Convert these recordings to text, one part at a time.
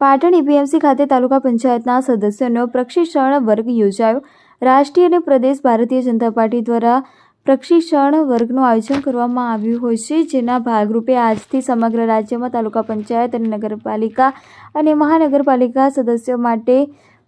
Patan APMC ખાતે તાલુકા પંચાયતના સદસ્યોનો પ્રશિક્ષણ વર્ગ યોજાયો. રાષ્ટ્રીય અને પ્રદેશ ભારતીય જનતા પાર્ટી દ્વારા પ્રશિક્ષણ વર્ગનું આયોજન કરવામાં આવ્યું હોય છે, જેના ભાગરૂપે આજથી સમગ્ર રાજ્યમાં તાલુકા પંચાયત અને નગરપાલિકા અને મહાનગરપાલિકા સદસ્યો માટે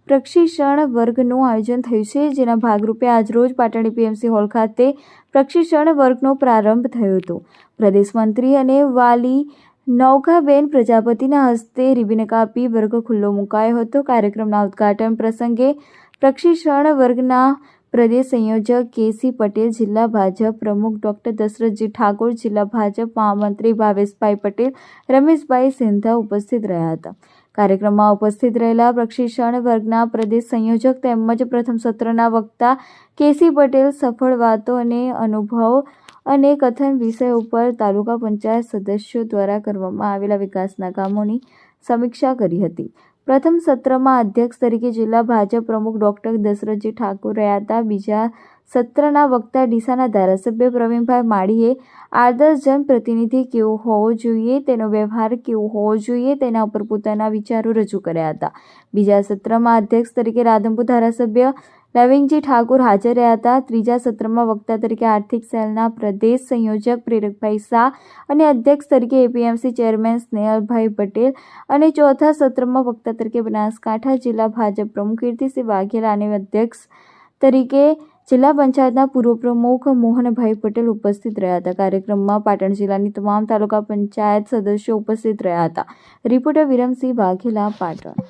પ્રશિક્ષણ વર્ગનું આયોજન થયું છે, જેના ભાગરૂપે આજરોજ પાટણ એપીએમસી હોલ ખાતે પ્રશિક્ષણ વર્ગનો પ્રારંભ થયો હતો. પ્રદેશ મંત્રી અને વાલી નૌકાબેન પ્રજાપતિના હસ્તે રિબિન કાપી વર્ગ ખુલ્લો મુકાયો હતો. કાર્યક્રમના ઉદઘાટન પ્રસંગે પ્રશિક્ષણ વર્ગના પ્રદેશ સંયોજક કેસી પટેલ, જિલ્લા ભાજપ પ્રમુખ ડોક્ટર દશરથજી ઠાકોર, જિલ્લા ભાજપ મહામંત્રી ભાવેશભાઈ પટેલ, રમેશભાઈ સિંધા ઉપસ્થિત રહ્યા હતા. કાર્યક્રમમાં ઉપસ્થિત રહેલા પ્રશિક્ષણ વર્ગના પ્રદેશ સંયોજક તેમજ પ્રથમ સત્રના વક્તા કેસી પટેલ સફળ વાતો અને અનુભવો અને કથન વિષય ઉપર તાલુકા પંચાયત સદસ્યો દ્વારા કરવામાં આવેલા વિકાસના કામોની સમીક્ષા કરી હતી. પ્રથમ સત્રમાં અધ્યક્ષ તરીકે જિલ્લા ભાજપ પ્રમુખ ડોક્ટર દશરથજી ઠાકોર રહ્યા હતા. બીજા સત્રના વક્તા ડીસાના ધારાસભ્ય પ્રવીણભાઈ માળીએ આદર્શ જનપ્રતિનિધિ કેવો હોવો જોઈએ, તેનો વ્યવહાર કેવો હોવો જોઈએ, તેના ઉપર પોતાના વિચારો રજૂ કર્યા હતા. બીજા સત્રમાં અધ્યક્ષ તરીકે રાધનપુર ધારાસભ્ય લવિંગજી ઠાકુર હાજર રહ્યા હતા. ત્રીજા સત્રમાં વક્તા તરીકે આર્થિક સેલના પ્રદેશ સંયોજક પ્રેરકભાઈ શાહ અને અધ્યક્ષ તરીકે એપીએમસી ચેરમેન સ્નેહલભાઈ પટેલ અને ચોથા સત્રમાં વક્તા તરીકે બનાસકાંઠા જિલ્લા ભાજપ પ્રમુખ કીર્તિસિંહ વાઘેલા અને અધ્યક્ષ તરીકે જિલ્લા પંચાયતના પૂર્વ પ્રમુખ મોહનભાઈ પટેલ ઉપસ્થિત રહ્યા હતા. કાર્યક્રમમાં પાટણ જિલ્લાની તમામ તાલુકા પંચાયત સદસ્યો ઉપસ્થિત રહ્યા હતા. રિપોર્ટર વિરમસિંહ વાઘેલા પાટણ.